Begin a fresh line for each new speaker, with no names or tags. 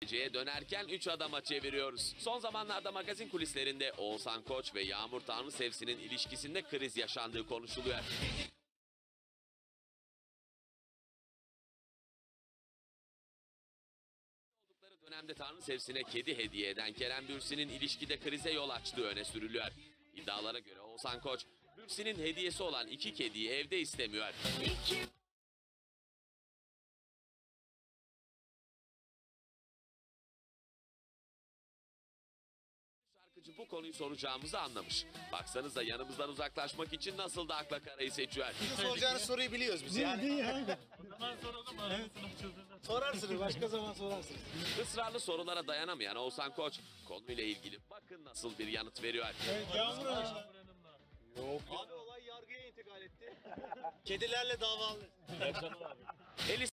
Geceye dönerken 3 adama çeviriyoruz. Son zamanlarda magazin kulislerinde Oğuzhan Koç ve Yağmur Tanrısevsi'nin ilişkisinde kriz yaşandığı konuşuluyor. Oldukları dönemde Tanrısevsi'ne kedi hediye eden Kerem Bürsin'in ilişkide krize yol açtığı öne sürülüyor. İddialara göre Oğuzhan Koç, Bürsin'in hediyesi olan iki kediyi evde istemiyor. Şarkıcı bu konuyu soracağımızı anlamış. Baksanıza yanımızdan uzaklaşmak için nasıl da akla karayı seçiyor.
Soracağınız soruyu biliyoruz biz
Değil,
yani.
değil yani.
Hemen soralım anasını çözüldü.
Sorarsınız başka zaman sorarsınız.
Israrlı sorulara dayanamayan Oğuzhan Koç konuyla ilgili bakın nasıl bir yanıt veriyor.
Evet Yağmur Hanım.
Hanım'la.
Abi olay yargıya intikal etti. Kedilerle davalı.
Elis